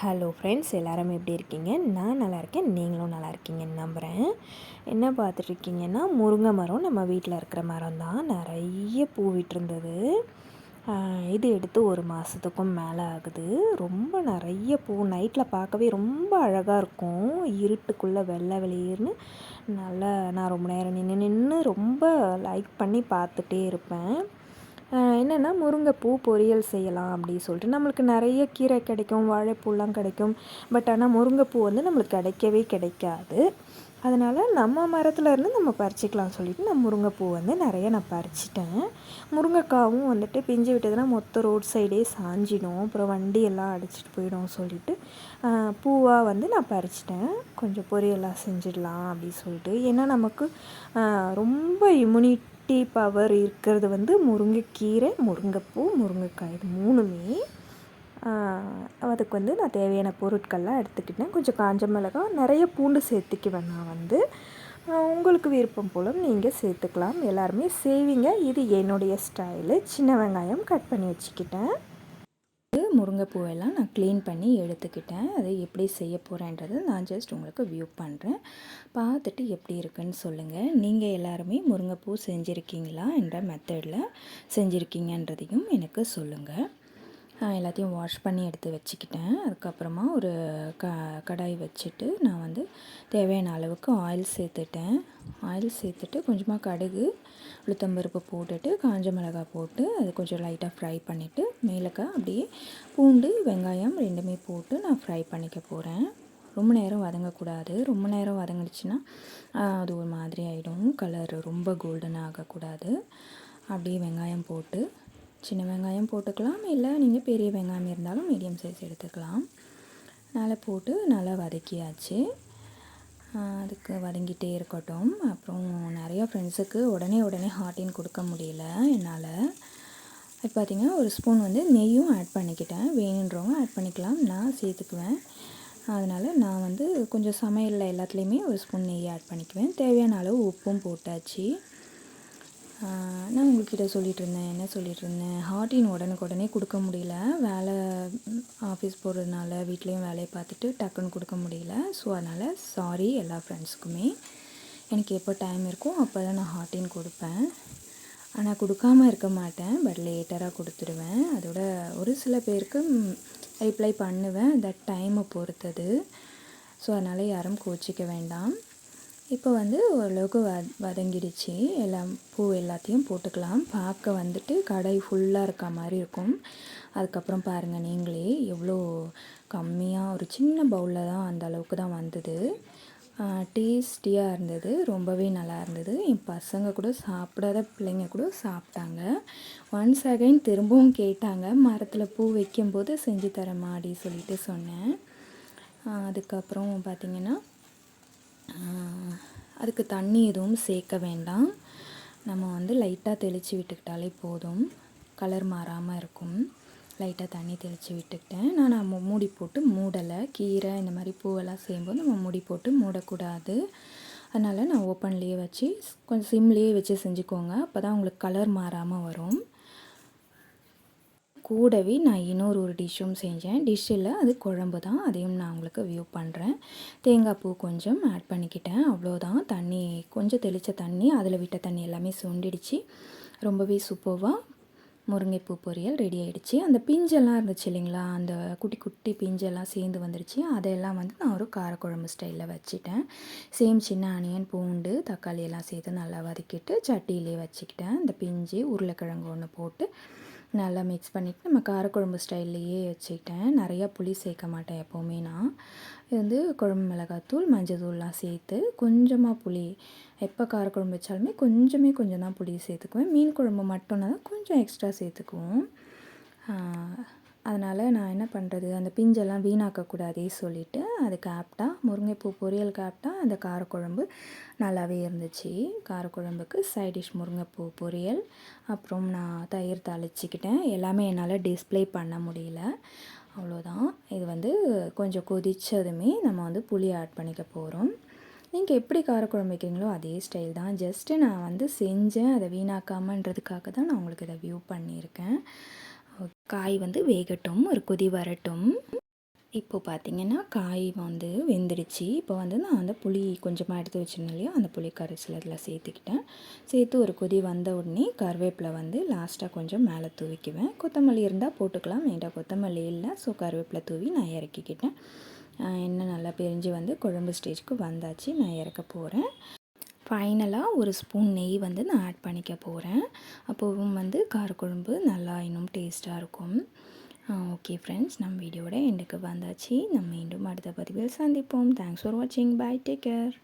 Hello friends எல்லோரும் எப்படி இருக்கீங்க? நான் நல்லா இருக்கேன் நீங்களும் நல்லா இருக்கீங்கன்னு நம்புகிறேன் என்ன பார்த்துட்ருக்கீங்கன்னா முருங்கை மரம் நம்ம வீட்டில் இருக்கிற மரம் தான். நிறைய பூ விட்டுருந்தது. இது எடுத்து ஒரு மாதத்துக்கும் மேலே ஆகுது. ரொம்ப நிறைய பூ நைட்டில் பார்க்கவே ரொம்ப அழகாக இருக்கும். இருட்டுக்குள்ளே வெள்ளை வெளியேர்னு நல்லா நான் ரொம்ப நேரம் நின்று நின்று ரொம்ப லைக் பண்ணி பார்த்துட்டே இருப்பேன். என்னென்னா முருங்கைப்பூ பொரியல் செய்யலாம் அப்படின்னு சொல்லிட்டு. நம்மளுக்கு நிறைய கீரை கிடைக்கும் வாழைப்பூலாம் கிடைக்கும். பட் ஆனால் முருங்கைப்பூ வந்து நம்மளுக்கு கிடைக்கவே கிடைக்காது. அதனால் நம்ம மரத்துல இருந்து நம்ம பறிச்சிக்கலாம் சொல்லிட்டு நான் முருங்கைப்பூ வந்து நிறைய நான் பறிச்சிட்டேன். முருங்கைக்காவும் வந்துட்டு பிஞ்சு விட்டதுன்னா மொத்த ரோட் சைடே சாஞ்சிடும். அப்புறம் வண்டி எல்லாம் அடிச்சிட்டு போயிடும் சொல்லிட்டு பூவாக வந்து நான் பறிச்சிட்டேன். கொஞ்சம் பொரியலாக செஞ்சிடலாம் அப்படின்னு சொல்லிட்டு. ஏன்னா நமக்கு ரொம்ப ரொம்ப இம்யூனிட்டி பவர் இருக்கிறது வந்து முருங்கைக்கீரை முருங்கைப்பூ முருங்கைக்காய். இது மூணுமே அதுக்கு வந்து நான் தேவையான பொருட்கள்லாம் எடுத்துக்கிட்டேன். கொஞ்சம் காஞ்ச மிளகாய் நிறைய பூண்டு சேர்த்துக்குவேன் நான் வந்து. உங்களுக்கு விருப்பம் போல் நீங்கள் சேர்த்துக்கலாம். எல்லாருமே செய்வீங்க. இது என்னுடைய ஸ்டைலு. சின்ன வெங்காயம் கட் பண்ணி வச்சுக்கிட்டேன். முருங்கைப்பூவெல்லாம் நான் க்ளீன் பண்ணி எடுத்துக்கிட்டேன். அதை எப்படி செய்ய போகிறேன்றதை நான் ஜஸ்ட் உங்களுக்கு வியூ பண்ணுறேன் பார்த்துட்டு எப்படி இருக்குன்னு சொல்லுங்கள் நீங்கள் எல்லாருமே முருங்கைப்பூ செஞ்சுருக்கீங்களா என்ற மெத்தடில் செஞ்சுருக்கீங்கன்றதையும் எனக்கு சொல்லுங்கள் எல்லாத்தையும் வாஷ் பண்ணி எடுத்து வச்சுக்கிட்டேன். அதுக்கப்புறமா ஒரு க கடாய் வச்சுட்டு நான் வந்து தேவையான அளவுக்கு ஆயில் சேர்த்துட்டேன். ஆயில் சேர்த்துட்டு கொஞ்சமாக கடுகு உளுத்தம்பருப்பு போட்டுட்டு காஞ்ச மிளகாய் போட்டு அது கொஞ்சம் லைட்டாக ஃப்ரை பண்ணிவிட்டு மேலக்க அப்படியே பூண்டு வெங்காயம் ரெண்டுமே போட்டு நான் ஃப்ரை பண்ணிக்க போகிறேன் ரொம்ப நேரம் வதங்கக்கூடாது. ரொம்ப நேரம் வதங்கிடுச்சுன்னா அது ஒரு மாதிரி ஆகிடும் கலர் ரொம்ப கோல்டன் ஆகக்கூடாது. அப்படியே வெங்காயம் போட்டு சின்ன வெங்காயம் போட்டுக்கலாம். இல்லை நீங்கள் பெரிய வெங்காயம் இருந்தாலும் மீடியம் சைஸ் எடுத்துக்கலாம். நல்லா போட்டு நல்லா வதக்கியாச்சு. அதுக்கு வதங்கிட்டே இருக்கட்டும். அப்புறம் நிறையா ஃப்ரெண்ட்ஸுக்கு உடனே உடனே ஹாட்டின் கொடுக்க முடியல என்னால். இப்போ பார்த்தீங்கன்னா ஒரு ஸ்பூன் வந்து நெய்யும் ஆட் பண்ணிக்கிட்டேன். வேணுன்றவங்க ஆட் பண்ணிக்கலாம். நான் சேர்த்துக்குவேன். அதனால் நான் வந்து கொஞ்சம் சமையலில் எல்லாத்துலேயுமே ஒரு ஸ்பூன் நெய் ஆட் பண்ணிக்குவேன். தேவையான அளவு உப்பும் போட்டாச்சு. நான் உங்கள்கிட்ட சொல்லிகிட்டு இருந்தேன் என்ன சொல்லிகிட்டு இருந்தேன் ஹார்டின் உடனுக்குடனே கொடுக்க முடியல. வேலை ஆஃபீஸ் போகிறதுனால வீட்லேயும் வேலையை பார்த்துட்டு டக்குன்னு கொடுக்க முடியல. ஸோ அதனால் சாரி எல்லா ஃப்ரெண்ட்ஸுக்குமே எனக்கு எப்போ டைம் இருக்கோ அப்போ தான் நான் ஹார்டின் கொடுப்பேன். ஆனால் கொடுக்காம இருக்க மாட்டேன் பட் லேட்டராக கொடுத்துருவேன். அதோட ஒரு சில பேருக்கு ரிப்ளை பண்ணுவேன் தட் டைமை பொறுத்தது. ஸோ அதனால் யாரும் கோச்சிக்க வேண்டாம். இப்போ வந்து ஓரளவுக்கு வ வதங்கிடுச்சு. எல்லாம் பூ எல்லாத்தையும் போட்டுக்கலாம். பார்க்க வந்துட்டு கடை ஃபுல்லாக இருக்க மாதிரி இருக்கும். அதுக்கப்புறம் பாருங்கள் நீங்களே எவ்வளோ கம்மியாக ஒரு சின்ன பவுலில் தான் அந்த அளவுக்கு தான் வந்தது. டேஸ்டியாக இருந்தது. ரொம்பவே நல்லா இருந்தது. என் பசங்க கூட சாப்பிடாத பிள்ளைங்க கூட சாப்பிட்டாங்க. ஒன்ஸ் அகைன் திரும்பவும் கேட்டாங்க. மரத்தில் பூ வைக்கும்போது செஞ்சு தரமாடி சொல்லிட்டு சொன்னேன். அதுக்கப்புறம் பார்த்திங்கன்னா அதுக்கு தண்ணி எதுவும் சேர்க்க வேண்டாம். நம்ம வந்து லைட்டாக தெளித்து விட்டுக்கிட்டாலே போதும். கலர் மாறாமல் இருக்கும். லைட்டாக தண்ணி தெளித்து விட்டுக்கிட்டேன். நான் நம்ம மூடி போட்டு மூடலை. கீரை இந்த மாதிரி பூவெல்லாம் செய்யும்போது நம்ம மூடி போட்டு மூடக்கூடாது. அதனால் நான் ஓப்பன்லேயே வச்சு கொஞ்சம் சிம்லேயே வச்சு செஞ்சுக்கோங்க. அப்போ தான் உங்களுக்கு கலர் மாறாமல் வரும். கூடவே நான் இன்னொரு ஒரு டிஷ்ஷும் செஞ்சேன். டிஷ்ஷில் அது குழம்பு தான். அதையும் நான் உங்களுக்கு வியூ பண்ணுறேன் தேங்காய் பூ கொஞ்சம் ஆட் பண்ணிக்கிட்டேன். அவ்வளோதான். தண்ணி கொஞ்சம் தெளித்த தண்ணி அதில் விட்ட தண்ணி எல்லாமே சுண்டிடுச்சு. ரொம்பவே சூப்பர்வாக முருங்கைப்பூ பொரியல் ரெடி ஆகிடுச்சு அந்த பிஞ்செல்லாம் இருந்துச்சு இல்லைங்களா? அந்த குட்டி குட்டி பிஞ்செல்லாம் சேர்ந்து வந்துடுச்சு அதையெல்லாம் வந்து நான் ஒரு காரக்குழம்பு ஸ்டைலில் வச்சுட்டேன். சேம் சின்ன ஆனியன் பூண்டு தக்காளி எல்லாம் சேர்த்து நல்லா வதக்கிட்டு சட்டியிலே வச்சுக்கிட்டேன். இந்த பிஞ்சு உருளைக்கிழங்கு ஒன்று போட்டு நல்லா மிக்ஸ் பண்ணிவிட்டு நம்ம காரக்குழம்பு ஸ்டைல்லையே வச்சுக்கிட்டேன். நிறையா புளி சேர்க்க மாட்டேன் எப்போவுமே நான். இது வந்து குழம்பு மிளகாத்தூள் மஞ்சத்தூள்லாம் சேர்த்து கொஞ்சமாக புளி. எப்போ காரக்குழம்பு வச்சாலுமே கொஞ்சமே கொஞ்சம் தான் புளி சேர்த்துக்குவேன். மீன் குழம்பு மட்டும்னா தான் கொஞ்சம் எக்ஸ்ட்ரா சேர்த்துக்குவோம். அதனால் நான் என்ன பண்ணுறது அந்த பிஞ்செல்லாம் வீணாக்கக்கூடாதே சொல்லிவிட்டு அதுக்கு ஆப்டாக முருங்கைப்பூ பொரியலுக்கு ஆப்டாக அந்த காரக்குழம்பு நல்லாவே இருந்துச்சு. காரக்குழம்புக்கு சைட் டிஷ் முருங்கைப்பூ பொரியல் அப்புறம் நான் தயிர் தாளிச்சிக்கிட்டேன். எல்லாமே என்னால் டிஸ்ப்ளே பண்ண முடியல. அவ்வளோதான். இது வந்து கொஞ்சம் கொதித்ததுமே நம்ம வந்து புளி ஆட் பண்ணிக்க போகிறோம் நீங்கள் எப்படி காரக்குழம்பு வைக்கிறீங்களோ அதே ஸ்டைல் தான். ஜஸ்ட்டு நான் வந்து செஞ்சேன். அதை வீணாக்காமன்றதுக்காக தான் நான் உங்களுக்கு இதை வியூ பண்ணியிருக்கேன். காய் வந்து வேகட்டும் ஒரு கொதி வரட்டும். இப்போ பார்த்தீங்கன்னா காய் வந்து வெந்துடுச்சு. இப்போ வந்து நான் அந்த புளி கொஞ்சமாக எடுத்து வச்சிருந்தேன் இல்லையா? அந்த புளி கரைசல் அதில் சேர்த்துக்கிட்டேன். சேர்த்து ஒரு கொதி வந்த உடனே கருவேப்பிலை வந்து லாஸ்ட்டாக கொஞ்சம் மேலே தூவிக்குவேன். கொத்தமல்லி இருந்தால் போட்டுக்கலாம் வேண்டாம் கொத்தமல்லி இல்லை ஸோ கருவேப்பிலை தூவி நான் இறக்கிக்கிட்டேன். என்ன எண்ணெய் நல்லா பிரிஞ்சு வந்து குழம்பு ஸ்டேஜ்க்கு வந்தாச்சு. நான் இறக்க போகிறேன் ஃபைனலாக ஒரு ஸ்பூன் நெய் வந்து நான் ஆட் பண்ணிக்க போகிறேன் அப்போவும் வந்து காரக்குழம்பு நல்லா இன்னும் டேஸ்ட்டாக இருக்கும். ஓகே ஃப்ரெண்ட்ஸ் நம்ம வீடியோட எண்டுக்கு வந்தாச்சு. நம்ம மீண்டும் அடுத்த பதிவில் சந்திப்போம். தேங்க்ஸ் ஃபார் வாட்சிங் பை டேக் கேர்